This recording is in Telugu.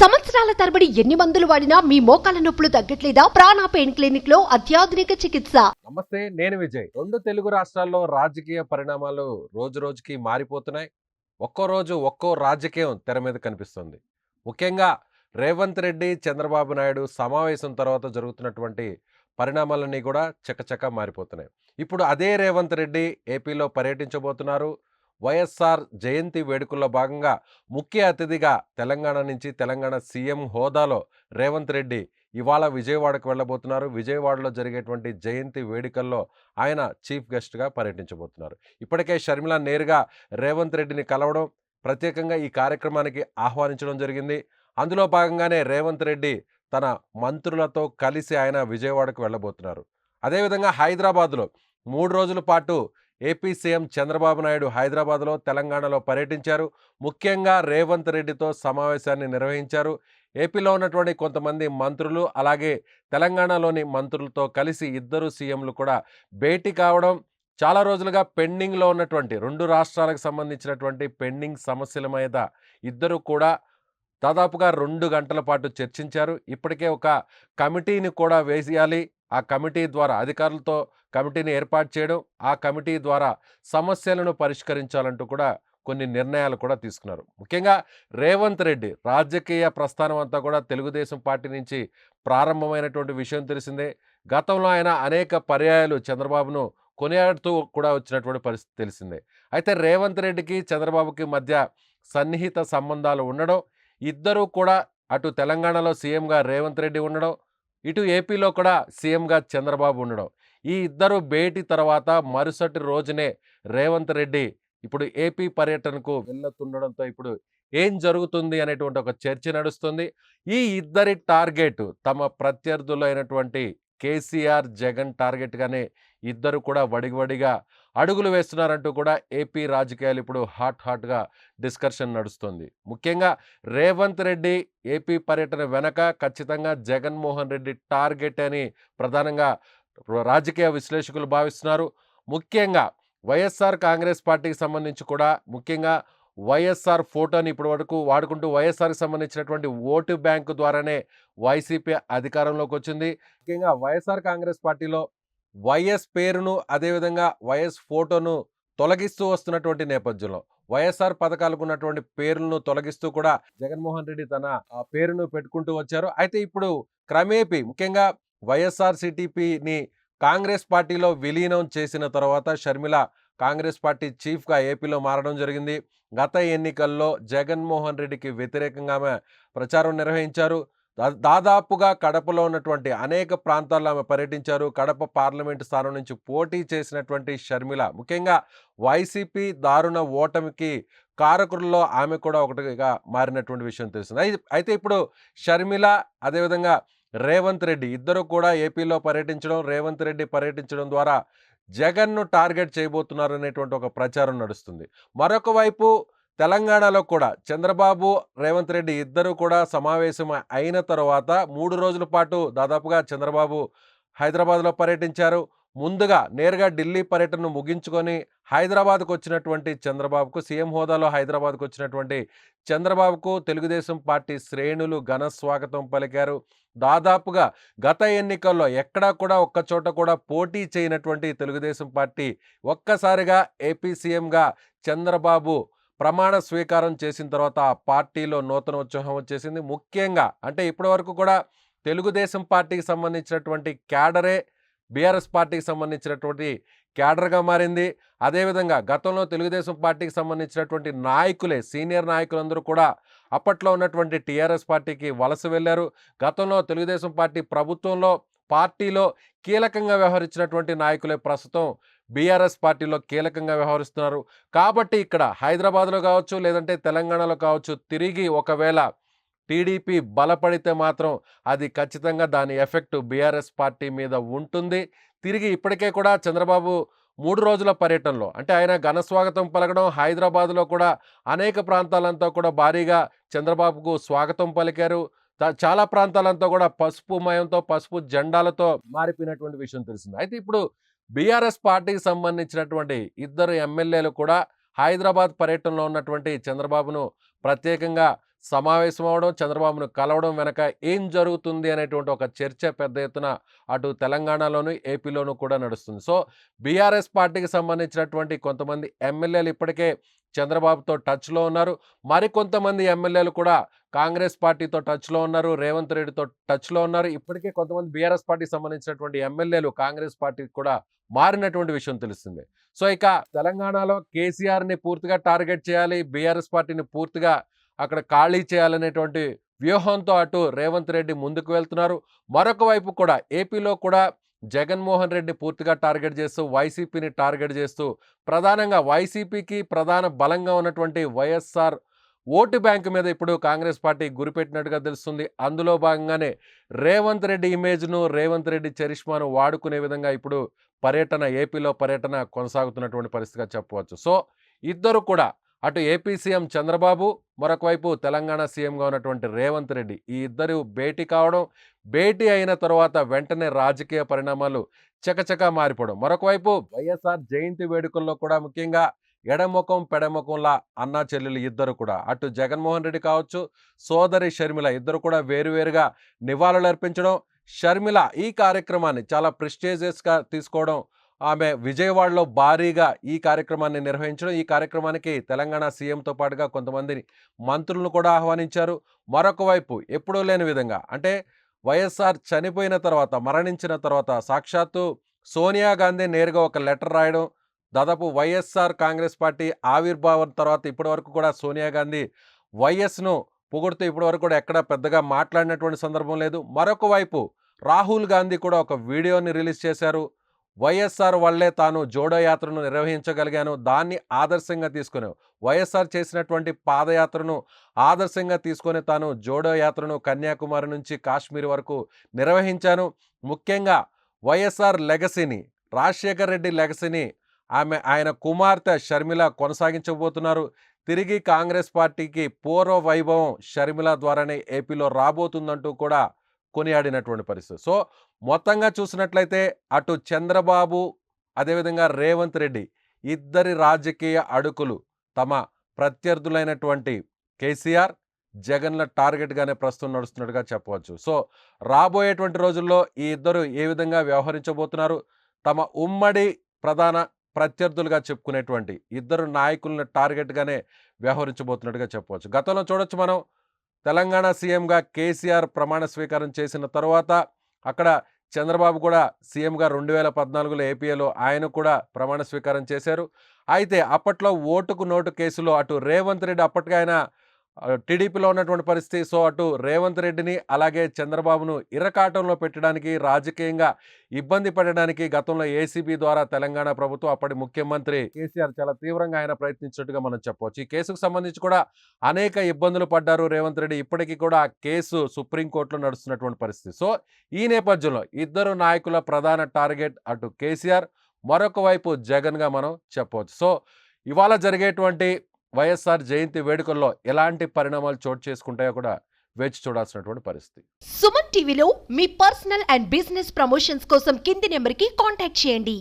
సంవత్సరాల తరబడి ఎన్ని మందులు వాడినా మీ మోకాల నొప్పులు తగ్గట్లేదా? ప్రాణ పెయిన్ క్లినిక్లో అత్యాధునిక చికిత్స. నమస్తే నేను విజయ్. రెండు తెలుగు రాష్ట్రాల్లో రాజకీయ పరిణామాలు రోజు రోజుకి మారిపోతున్నాయి. ఒక్కో రోజు ఒక్కో రాజకీయం తెర మీద కనిపిస్తుంది. ముఖ్యంగా రేవంత్ రెడ్డి చంద్రబాబు నాయుడు సమావేశం తర్వాత జరుగుతున్నటువంటి పరిణామాలన్నీ కూడా చకచక మారిపోతున్నాయి. ఇప్పుడు అదే రేవంత్ రెడ్డి ఏపీలో పర్యటించబోతున్నారు. వైఎస్ఆర్ జయంతి వేడుకల్లో భాగంగా ముఖ్య అతిథిగా తెలంగాణ నుంచి తెలంగాణ సీఎం హోదాలో రేవంత్ రెడ్డి ఇవాళ విజయవాడకు వెళ్ళబోతున్నారు. విజయవాడలో జరిగేటువంటి జయంతి వేడుకల్లో ఆయన చీఫ్ గెస్ట్గా పర్యటించబోతున్నారు. ఇప్పటికే షర్మిల నేరుగా రేవంత్ రెడ్డిని కలవడం ప్రత్యేకంగా ఈ కార్యక్రమానికి ఆహ్వానించడం జరిగింది. అందులో భాగంగానే రేవంత్ రెడ్డి తన మంత్రులతో కలిసి ఆయన విజయవాడకు వెళ్ళబోతున్నారు. అదేవిధంగా హైదరాబాద్లో మూడు రోజుల పాటు ఏపీ సీఎం చంద్రబాబు నాయుడు హైదరాబాద్లో తెలంగాణలో పర్యటించారు. ముఖ్యంగా రేవంత్ రెడ్డితో సమావేశాన్ని నిర్వహించారు. ఏపీలో ఉన్నటువంటి కొంతమంది మంత్రులు అలాగే తెలంగాణలోని మంత్రులతో కలిసి ఇద్దరు సీఎంలు కూడా భేటీ కావడం చాలా రోజులుగా పెండింగ్లో ఉన్నటువంటి రెండు రాష్ట్రాలకు సంబంధించినటువంటి పెండింగ్ సమస్యల మీద ఇద్దరు కూడా దాదాపుగా రెండు గంటల పాటు చర్చించారు. ఇప్పటికే ఒక కమిటీని కూడా వేసేయాలి. ఆ కమిటీ ద్వారా అధికారులతో కమిటీని ఏర్పాటు చేయడం ఆ కమిటీ ద్వారా సమస్యలను పరిష్కరించాలంటూ కూడా కొన్ని నిర్ణయాలు కూడా తీసుకున్నారు. ముఖ్యంగా రేవంత్ రెడ్డి రాజకీయ ప్రస్థానం అంతా కూడా తెలుగుదేశం పార్టీ నుంచి ప్రారంభమైనటువంటి విషయం తెలిసిందే. గతంలో ఆయన అనేక పర్యాయాలు చంద్రబాబును కొనియాడుతూ కూడా వచ్చినటువంటి పరిస్థితి తెలిసిందే. అయితే రేవంత్ రెడ్డికి చంద్రబాబుకి మధ్య సన్నిహిత సంబంధాలు ఉండడం ఇద్దరూ కూడా అటు తెలంగాణలో సీఎంగా రేవంత్ రెడ్డి ఉండడం ఇటు ఏపీలో కూడా సీఎంగా చంద్రబాబు ఉండడం. ఈ ఇద్దరు భేటీ తర్వాత మరుసటి రోజునే రేవంత్ రెడ్డి ఇప్పుడు ఏపీ పర్యటనకు వెళ్ళతుండడంతో ఇప్పుడు ఏం జరుగుతుంది అనేటువంటి ఒక చర్చ నడుస్తుంది. ఈ ఇద్దరి టార్గెట్ తమ ప్రత్యర్థులైనటువంటి కేసీఆర్ జగన్ టార్గెట్గానే ఇద్దరు కూడా వడివడిగా అడుగులు వేస్తున్నారంటూ కూడా ఏపీ రాజకీయాలు ఇప్పుడు హాట్ హాట్గా డిస్కషన్ నడుస్తుంది. ముఖ్యంగా రేవంత్ రెడ్డి ఏపీ పర్యటన వెనక ఖచ్చితంగా జగన్మోహన్ రెడ్డి టార్గెట్ అని ప్రధానంగా రాజకీయ విశ్లేషకులు భావిస్తున్నారు. ముఖ్యంగా వైఎస్ఆర్ కాంగ్రెస్ పార్టీకి సంబంధించి కూడా ముఖ్యంగా వైఎస్ఆర్ ఫోటోని ఇప్పటి వరకు వాడుకుంటూ వైఎస్ఆర్కి సంబంధించినటువంటి ఓటు బ్యాంకు ద్వారానే వైసీపీ అధికారంలోకి వచ్చింది. ముఖ్యంగా వైఎస్ఆర్ కాంగ్రెస్ పార్టీలో వైఎస్ పేరును అదేవిధంగా వైఎస్ ఫోటోను తొలగిస్తూ వస్తున్నటువంటి నేపథ్యంలో వైఎస్ఆర్ పథకాలకు ఉన్నటువంటి పేర్లను తొలగిస్తూ కూడా జగన్మోహన్ రెడ్డి తన ఆ పేరును పెట్టుకుంటూ వచ్చారు. అయితే ఇప్పుడు క్రమేపీ ముఖ్యంగా వైఎస్ఆర్ సిటిపిని కాంగ్రెస్ పార్టీలో విలీనం చేసిన తర్వాత షర్మిల కాంగ్రెస్ పార్టీ చీఫ్గా ఏపీలో మారడం జరిగింది. గత ఎన్నికల్లో జగన్మోహన్ రెడ్డికి వ్యతిరేకంగా ఆమె ప్రచారం నిర్వహించారు. దాదాపుగా కడపలో ఉన్నటువంటి అనేక ప్రాంతాల్లో ఆమె పర్యటించారు. కడప పార్లమెంటు స్థానం నుంచి పోటీ చేసినటువంటి షర్మిల. ముఖ్యంగా వైసీపీ దారుణ ఓటమికి కారకుల్లో ఆమె కూడా ఒకటిగా మారినటువంటి విషయం తెలిసింది అయితే ఇప్పుడు షర్మిల అదేవిధంగా రేవంత్ రెడ్డి ఇద్దరు కూడా ఏపీలో పర్యటించడం రేవంత్ రెడ్డి పర్యటించడం ద్వారా జగన్ను టార్గెట్ చేయబోతున్నారు అనేటువంటి ఒక ప్రచారం నడుస్తుంది. మరొక వైపు తెలంగాణలో కూడా చంద్రబాబు రేవంత్ రెడ్డి ఇద్దరు కూడా సమావేశం అయిన తర్వాత మూడు రోజుల పాటు దాదాపుగా చంద్రబాబు హైదరాబాద్లో పర్యటించారు. ముందుగా నేరుగా ఢిల్లీ పర్యటనను ముగించుకొని హైదరాబాద్కు వచ్చినటువంటి చంద్రబాబుకు సీఎం హోదాలో హైదరాబాద్కు వచ్చినటువంటి చంద్రబాబుకు తెలుగుదేశం పార్టీ శ్రేణులు ఘన స్వాగతం పలికారు. దాదాపుగా గత ఎన్నికల్లో ఎక్కడా కూడా ఒక్క చోట కూడా పోటీ చేయనటువంటి తెలుగుదేశం పార్టీ ఒక్కసారిగా ఏపీ సీఎంగా చంద్రబాబు ప్రమాణ స్వీకారం చేసిన తర్వాత ఆ పార్టీలో నూతన ఉత్సాహం వచ్చేసింది. ముఖ్యంగా అంటే ఇప్పటివరకు కూడా తెలుగుదేశం పార్టీకి సంబంధించినటువంటి క్యాడరే బీఆర్ఎస్ పార్టీకి సంబంధించినటువంటి క్యాడర్గా మారింది. అదేవిధంగా గతంలో తెలుగుదేశం పార్టీకి సంబంధించినటువంటి నాయకులే సీనియర్ నాయకులందరూ కూడా అప్పట్లో ఉన్నటువంటి టీఆర్ఎస్ పార్టీకి వలస వెళ్ళారు. గతంలో తెలుగుదేశం పార్టీ ప్రభుత్వంలో పార్టీలో కీలకంగా వ్యవహరించినటువంటి నాయకులే ప్రస్తుతం బీఆర్ఎస్ పార్టీలో కీలకంగా వ్యవహరిస్తున్నారు. కాబట్టి ఇక్కడ హైదరాబాద్లో కావచ్చు లేదంటే తెలంగాణలో కావచ్చు తిరిగి ఒకవేళ టీడీపీ బలపడితే మాత్రం అది ఖచ్చితంగా దాని ఎఫెక్ట్ బీఆర్ఎస్ పార్టీ మీద ఉంటుంది. తిరిగి ఇప్పటికే కూడా చంద్రబాబు మూడు రోజుల పర్యటనలో అంటే ఆయన ఘన స్వాగతం పలకడం హైదరాబాద్లో కూడా అనేక ప్రాంతాలంతా కూడా భారీగా చంద్రబాబుకు స్వాగతం పలికారు. చాలా ప్రాంతాలంతా కూడా పసుపు మయంతో పసుపు జెండాలతో మారిపోయినటువంటి విషయం తెలిసింది. అయితే ఇప్పుడు బీఆర్ఎస్ పార్టీకి సంబంధించినటువంటి ఇద్దరు ఎమ్మెల్యేలు కూడా హైదరాబాద్ పర్యటనలో ఉన్నటువంటి చంద్రబాబును ప్రత్యేకంగా సమావేశం అవడం చంద్రబాబును కలవడం వెనక ఏం జరుగుతుంది అనేటువంటి ఒక చర్చ పెద్ద ఎత్తున అటు తెలంగాణలోను ఏపీలోనూ కూడా నడుస్తుంది. సో బీఆర్ఎస్ పార్టీకి సంబంధించినటువంటి కొంతమంది ఎమ్మెల్యేలు ఇప్పటికే చంద్రబాబుతో టచ్లో ఉన్నారు. మరికొంతమంది ఎమ్మెల్యేలు కూడా కాంగ్రెస్ పార్టీతో టచ్లో ఉన్నారు. రేవంత్ రెడ్డితో టచ్లో ఉన్నారు. ఇప్పటికే కొంతమంది బీఆర్ఎస్ పార్టీకి సంబంధించినటువంటి ఎమ్మెల్యేలు కాంగ్రెస్ పార్టీకి కూడా మారినటువంటి విషయం తెలుస్తుంది. సో ఇక తెలంగాణలో కేసీఆర్ని పూర్తిగా టార్గెట్ చేయాలి బీఆర్ఎస్ పార్టీని పూర్తిగా అక్కడ ఖాళీ చేయాలనేటువంటి వ్యూహంతో అటు రేవంత్ రెడ్డి ముందుకు వెళ్తున్నారు. మరొక వైపు కూడా ఏపీలో కూడా జగన్మోహన్ రెడ్డి పూర్తిగా టార్గెట్ చేస్తూ వైసీపీని టార్గెట్ చేస్తూ ప్రధానంగా వైసీపీకి ప్రధాన బలంగా ఉన్నటువంటి వైఎస్ఆర్ ఓటు బ్యాంకు మీద ఇప్పుడు కాంగ్రెస్ పార్టీ గురిపెట్టినట్టుగా తెలుస్తుంది. అందులో భాగంగానే రేవంత్ రెడ్డి ఇమేజ్ను రేవంత్ రెడ్డి చరిష్మాను వాడుకునే విధంగా ఇప్పుడు పర్యటన ఏపీలో పర్యటన కొనసాగుతున్నటువంటి పరిస్థితిగా చెప్పవచ్చు. సో ఇద్దరు కూడా అటు ఏపీ సీఎం చంద్రబాబు మరొకవైపు తెలంగాణ సీఎంగా ఉన్నటువంటి రేవంత్ రెడ్డి ఈ ఇద్దరు భేటీ కావడం భేటీ అయిన తర్వాత వెంటనే రాజకీయ పరిణామాలు చకచకా మారిపోవడం. మరొకవైపు వైఎస్ఆర్ జయంతి వేడుకల్లో కూడా ముఖ్యంగా ఎడముఖం పెడముఖంలా అన్నా చెల్లెలు ఇద్దరు కూడా. అటు జగన్మోహన్ రెడ్డి కావచ్చు సోదరి షర్మిల ఇద్దరు కూడా వేరువేరుగా నివాళులర్పించడం షర్మిల ఈ కార్యక్రమాన్ని చాలా ప్రెస్టేజియస్గా తీసుకోవడం ఆమె విజయవాడలో భారీగా ఈ కార్యక్రమాన్ని నిర్వహించడం ఈ కార్యక్రమానికి తెలంగాణ సీఎంతో పాటుగా కొంతమంది మంత్రులను కూడా ఆహ్వానించారు. మరొక వైపు ఎప్పుడూ లేని విధంగా అంటే వైఎస్ఆర్ చనిపోయిన తర్వాత మరణించిన తర్వాత సాక్షాత్తు సోనియా గాంధీ నేరుగా ఒక లెటర్ రాయడం దాదాపు వైఎస్ఆర్ కాంగ్రెస్ పార్టీ ఆవిర్భావం తర్వాత ఇప్పటి వరకు కూడా సోనియా గాంధీ వైఎస్ను పొగుడుతూ ఇప్పటి వరకు కూడా ఎక్కడ పెద్దగా మాట్లాడినటువంటి సందర్భం లేదు. మరొక వైపు రాహుల్ గాంధీ కూడా ఒక వీడియోని రిలీజ్ చేశారు. వైఎస్ఆర్ వల్లే తాను జోడో యాత్రను నిర్వహించగలిగాను. దాన్ని ఆదర్శంగా తీసుకుని వైఎస్ఆర్ చేసినటువంటి పాదయాత్రను ఆదర్శంగా తీసుకొని తాను జోడో యాత్రను కన్యాకుమారి నుంచి కాశ్మీర్ వరకు నిర్వహించాను. ముఖ్యంగా వైఎస్ఆర్ లెగసీని రాజశేఖర్ రెడ్డి లెగసీని ఆమె ఆయన కుమార్తె షర్మిల కొనసాగించబోతున్నారు. తిరిగి కాంగ్రెస్ పార్టీకి పూర్వ వైభవం షర్మిల ద్వారానే ఏపీలో రాబోతుందంటూ కూడా కొనియాడినటువంటి పరిస్థితి. సో మొత్తంగా చూసినట్లయితే అటు చంద్రబాబు అదేవిధంగా రేవంత్ రెడ్డి ఇద్దరి రాజకీయ అడుకులు తమ ప్రత్యర్థులైనటువంటి కేసీఆర్ జగన్ల టార్గెట్గానే ప్రస్తుతం నడుస్తున్నట్టుగా చెప్పవచ్చు. సో రాబోయేటువంటి రోజుల్లో ఈ ఇద్దరు ఏ విధంగా వ్యవహరించబోతున్నారు? తమ ఉమ్మడి ప్రధాన ప్రత్యర్థులుగా చెప్పుకునేటువంటి ఇద్దరు నాయకులను టార్గెట్గానే వ్యవహరించబోతున్నట్టుగా చెప్పవచ్చు. గతంలో చూడొచ్చు మనం తెలంగాణ సీఎంగా కేసీఆర్ ప్రమాణ స్వీకారం చేసిన తర్వాత అక్కడ చంద్రబాబు కూడా సీఎంగా రెండు వేల పద్నాలుగులో ఏపీఏలో ఆయన కూడా ప్రమాణ స్వీకారం చేశారు. అయితే అప్పట్లో ఓటుకు నోటు కేసులో అటు రేవంత్ రెడ్డి అప్పటికైనా టీడీపీలో ఉన్నటువంటి పరిస్థితి. సో అటు రేవంత్ రెడ్డిని అలాగే చంద్రబాబును ఇరకాటంలో పెట్టడానికి రాజకీయంగా ఇబ్బంది పడడానికి గతంలో ఏసీబీ ద్వారా తెలంగాణ ప్రభుత్వం అప్పటి ముఖ్యమంత్రి కేసీఆర్ చాలా తీవ్రంగా ఆయన ప్రయత్నించినట్టుగా మనం చెప్పవచ్చు. ఈ కేసుకు సంబంధించి కూడా అనేక ఇబ్బందులు పడ్డారు రేవంత్ రెడ్డి. ఇప్పటికీ కూడా ఆ కేసు సుప్రీంకోర్టులో నడుస్తున్నటువంటి పరిస్థితి. సో ఈ నేపథ్యంలో ఇద్దరు నాయకుల ప్రధాన టార్గెట్ అటు కేసీఆర్ మరొక వైపు జగన్గా మనం చెప్పవచ్చు. సో ఇవాళ జరిగేటువంటి వైఎస్ఆర్ జయంతి వేడుకల్లో ఎలాంటి పరిణామాలు చోటు చేసుకుంటాయో కూడా వేచి చూడాల్సినటువంటి పరిస్థితి. సుమన్ టీవీలో మీ పర్సనల్ అండ్ బిజినెస్ ప్రమోషన్స్ కోసం కింది నెంబర్కి కాంటాక్ట్ చేయండి.